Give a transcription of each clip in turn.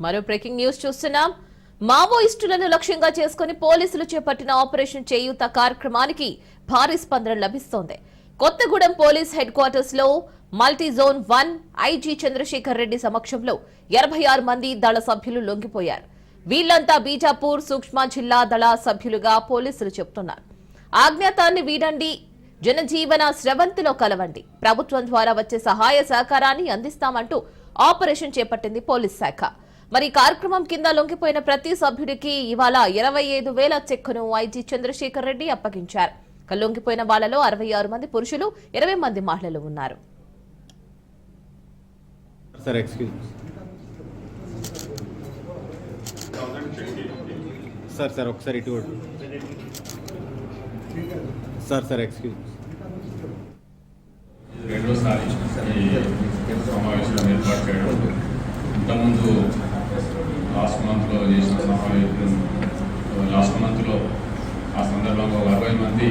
మరో breaking news చూస్తున్నాం మావోయిస్టులను లక్ష్యంగా చేసుకుని పోలీసులు చేపట్టిన ఆపరేషన్ చేయూత కార్యక్రమానికి భారీ స్పందన లభిస్తోంది. కొత్తగూడెం పోలీస్ హెడ్ క్వార్టర్స్లో multi zone one IG Chandrasekhar Reddy సమక్షంలో ఎనభై ఆరు మంది దళ సభ్యులు లొంగిపోయారు. వీళ్ళంతా బీజాపూర్ సూక్ష్మ జిల్లా దళ సభ్యులుగా పోలీసులు చెబుతున్నారు. ఆజ్ఞాతాన్ని వీడండి జనజీవన స్రవంతిలో కలవండి. ప్రభుత్వం ద్వారా వచ్చే సహాయ సహకారాన్ని అందిస్తామంటూ ఆపరేషన్ చేపట్టింది పోలీస్ శాఖ. మరి కార్యక్రమం కింద లొంగిపోయిన ప్రతి సభ్యుడికి ఇవాళ ఇరవై ఐదు వేల చెక్కును ఐజీ చంద్రశేఖర్ రెడ్డి అప్పగించారు. లొంగిపోయిన వాళ్ళలో అరవై ఆరు మంది పురుషులు ఇరవై మంది మహిళలు ఉన్నారు. సార్ సార్ ఒకసారి ఇటు సార్ సార్ ఎక్స్క్యూజ్ రెండోసారి ఈ సమావేశం ఏర్పాటు చేయడం ఇంతకుముందు లాస్ట్ మంత్లో చేసిన సమావేశం లాస్ట్ మంత్లో ఆ సందర్భంగా ఒక అరవై మంది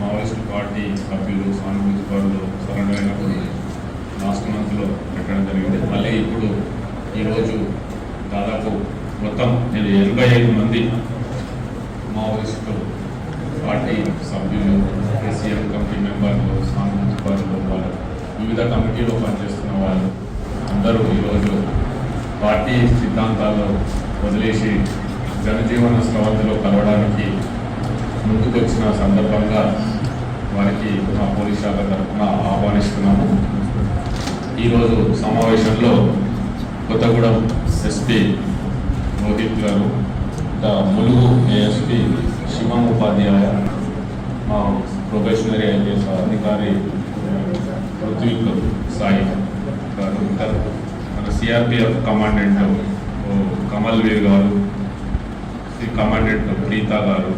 మావోయిస్టు పార్టీ సభ్యులు సానుభూతి పరులు సరెండర్ అయినప్పుడు లాస్ట్ మంత్లో పెట్టడం జరిగింది. మళ్ళీ ఇప్పుడు ఈరోజు దాదాపు మొత్తం నేను ఎనభై ఐదు మంది మావోయిస్టు పార్టీ సభ్యులు కేసీఎం కమిటీ మెంబర్లు సామాజిక పరులు వాళ్ళు వివిధ కమిటీలో పనిచేస్తున్న వాళ్ళు అందరూ ఈరోజు పార్టీ సిద్ధాంతాలు వదిలేసి జనజీవన స్రవంతిలో కలవడానికి ముందుకొచ్చిన సందర్భంగా వారికి మా పోలీస్ శాఖ తరఫున ఆహ్వానిస్తున్నాము. ఈరోజు సమావేశంలో కొత్తగూడెం ఎస్పీ మోదీప్ గారు ములుగు ఏఎస్పీ శివం ఉపాధ్యాయ మా ప్రొఫెషనరీ ఐపీఎస్ అధికారి పృథ్వీక్ సాయి గారు ఇంకా మన సిఆర్పిఎఫ్ కమాండెంట్ ఓ, కమల్ వీర్ గారు కమాండెంట్ ప్రీతా గారు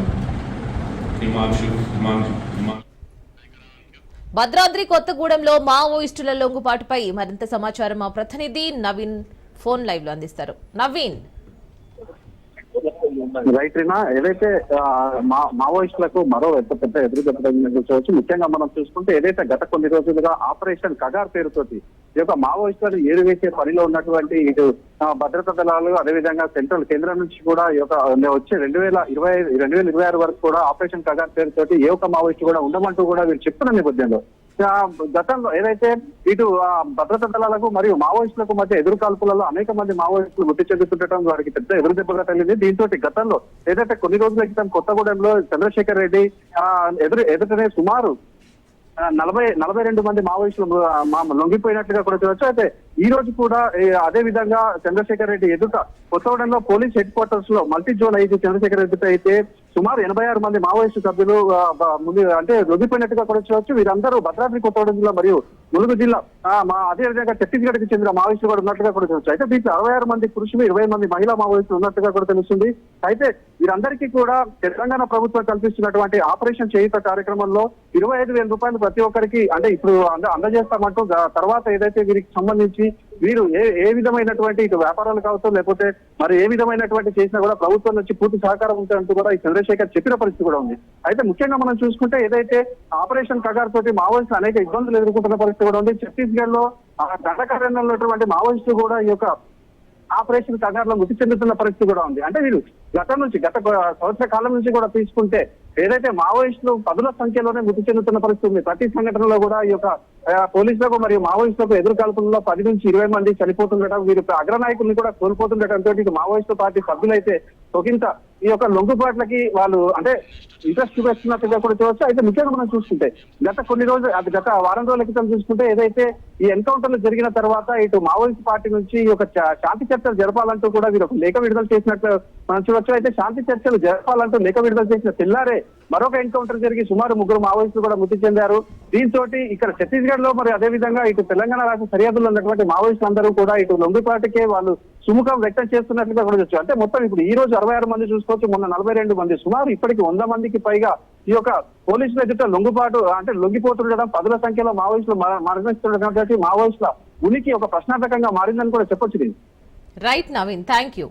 భద్రాద్రి కొత్తగూడెంలో మావోయిస్టుల లొంగుబాటుపై మరింత సమాచారం మా ప్రతినిధి నవీన్ ఫోన్ లైవ్లో అందిస్తారు. నవీన్. రైట్ రీనా ఏదైతే మావోయిస్టులకు మరో పెద్ద పెద్ద ఎదురుదెబ్బ దెబ్బతగిన చూడవచ్చు ముఖ్యంగా మనం చూసుకుంటే ఏదైతే గత కొన్ని రోజులుగా ఆపరేషన్ కగార్ పేరుతోటి ఈ యొక్క మావోయిస్టులను ఏరువేసే పనిలో ఉన్నటువంటి ఇటు భద్రతా దళాలు అదేవిధంగా సెంట్రల్ కేంద్రం నుంచి కూడా ఈ యొక్క వచ్చే రెండు వేల ఇరవై రెండు వేల ఇరవై ఆరు వరకు కూడా ఆపరేషన్ కగార్ పేరుతోటి ఏ ఒక్క మావోయిస్టు కూడా ఉండమంటూ కూడా వీరు చెప్తున్న నేపథ్యంలో. గతంలో ఏదైతే ఇటు భద్రతా దళాలకు మరియు మావోయిస్టులకు మధ్య ఎదురు కాల్పులలో అనేక మంది మావోయిస్టులు మృతి చెందుతుండటం వారికి పెద్ద ఎదురు దెబ్బగా తగిలింది. దీంతో గతంలో ఏదైతే కొన్ని రోజుల క్రితం కొత్తగూడెంలో చంద్రశేఖర్ రెడ్డి ఎదురు ఎదుటనే సుమారు నలభై నలభై రెండు మంది మావోయిస్టులు మా- లొంగిపోయినట్లుగా కూడా చూడొచ్చు. అయితే ఈ రోజు కూడా అదే విధంగా చంద్రశేఖర్ రెడ్డి ఎదుట కొత్తగూడెంలో పోలీస్ హెడ్ క్వార్టర్స్లో multi zone IG Chandrashekar Reddy అయితే సుమారు ఎనభై ఆరు మంది మావోయిస్టు సభ్యులు ముందు అంటే రొద్దిపోయినట్టుగా కూడా చూడవచ్చు వీరందరూ భద్రాద్రి కొత్తగూడెం జిల్లా మరియు ములుగు జిల్లా మా అదే విధంగా ఛత్తీస్గఢ్కి చెందిన మావోయిస్టులు కూడా ఉన్నట్టుగా కూడా చూడవచ్చు అయితే దీంట్లో అరవై ఆరు మంది పురుషులు ఇరవై మంది మహిళా మావోయిస్టులు ఉన్నట్టుగా కూడా తెలుస్తుంది. అయితే వీరందరికీ కూడా తెలంగాణ ప్రభుత్వం కల్పిస్తున్నటువంటి ఆపరేషన్ చేయుత కార్యక్రమంలో ఇరవై ఐదు వేల రూపాయలు ప్రతి ఒక్కరికి అంటే ఇప్పుడు అందజేస్తామంటూ తర్వాత ఏదైతే వీరికి సంబంధించి వీరు ఏ ఏ విధమైనటువంటి ఇటు వ్యాపారాలు కావచ్చు లేకపోతే మరి ఏ విధమైనటువంటి చేసినా కూడా ప్రభుత్వం నుంచి పూర్తి సహకారం ఉంటుందంటూ కూడా ఈ చంద్రశేఖర్ చెప్పిన పరిస్థితి కూడా ఉంది. అయితే ముఖ్యంగా మనం చూసుకుంటే ఏదైతే ఆపరేషన్ కగార్ తోటి మావోయిస్టులు అనేక ఇబ్బందులు ఎదుర్కొంటున్న పరిస్థితి కూడా ఉంది. ఛత్తీస్గఢ్లో ఆ దండకారణ్యంలో ఉన్నటువంటి మావోయిస్టులు కూడా ఈ యొక్క ఆపరేషన్ కగార్లో మృతి చెందుతున్న పరిస్థితి కూడా ఉంది. అంటే వీరు గతం నుంచి గత సంవత్సర కాలం నుంచి కూడా తీసుకుంటే ఏదైతే మావోయిస్టులు పదుల సంఖ్యలోనే మృతి చెందుతున్న పరిస్థితి ఉంది. ప్రతి సంఘటనలో కూడా ఈ యొక్క పోలీసులకు మరియు మావోయిస్టులకు ఎదురు కాల్పుల్లో పది నుంచి ఇరవై మంది చనిపోతుండటం వీరు అగ్రనాయకుల్ని కూడా కోల్పోతుండటంతో ఇటు మావోయిస్టు పార్టీ సభ్యులైతే ఒకంత ఈ యొక్క లొంగుబాట్లకి వాళ్ళు అంటే ఇంట్రెస్ట్ చూపిస్తున్నట్టుగా కూడా చూడవచ్చు అయితే ముఖ్యంగా మనం చూసుకుంటే గత కొన్ని రోజులు అది గత వారం రోజుల క్రితం చూసుకుంటే ఏదైతే ఈ ఎన్కౌంటర్లు జరిగిన తర్వాత ఇటు మావోయిస్ట్ పార్టీ నుంచి ఈ యొక్క శాంతి చర్చలు జరపాలంటూ కూడా వీరు ఒక లేఖ విడుదల చేసినట్లు మనం చూడొచ్చు. అయితే శాంతి చర్చలు జరపాలంటూ లేఖ విడుదల చేసిన తెల్లారే మరొక ఎన్కౌంటర్ జరిగి సుమారు ముగ్గురు మావోయిస్టులు కూడా మృతి చెందారు. దీంతో ఇక్కడ ఛత్తీస్గఢ్లో మరి అదే విధంగా ఇటు తెలంగాణ రాష్ట్ర సరిహద్దులో ఉన్నటువంటి మావోయిస్టులు అందరూ కూడా ఇటు లొంగిపాటికే వాళ్ళు సుముఖం వ్యక్తం చేస్తున్నట్లుగా కూడా చూడొచ్చు. అంటే మొత్తం ఇప్పుడు ఈ రోజు అరవై ఆరు మంది చూసుకోవచ్చు మొన్న నలభై రెండు మంది. సుమారు ఇప్పటికి వంద మందికి పైగా ఈ యొక్క పోలీసుల ఎదుట లొంగుబాటు అంటే లొంగిపోతుండడం పదుల సంఖ్యలో మావోయిస్టులు మ- మరణిస్తుండడం మావోయిస్టుల ఉనికి ఒక ప్రశ్నార్థకంగా మారిందని కూడా చెప్పొచ్చు రైట్ నవీన్ థ్యాంక్ యూ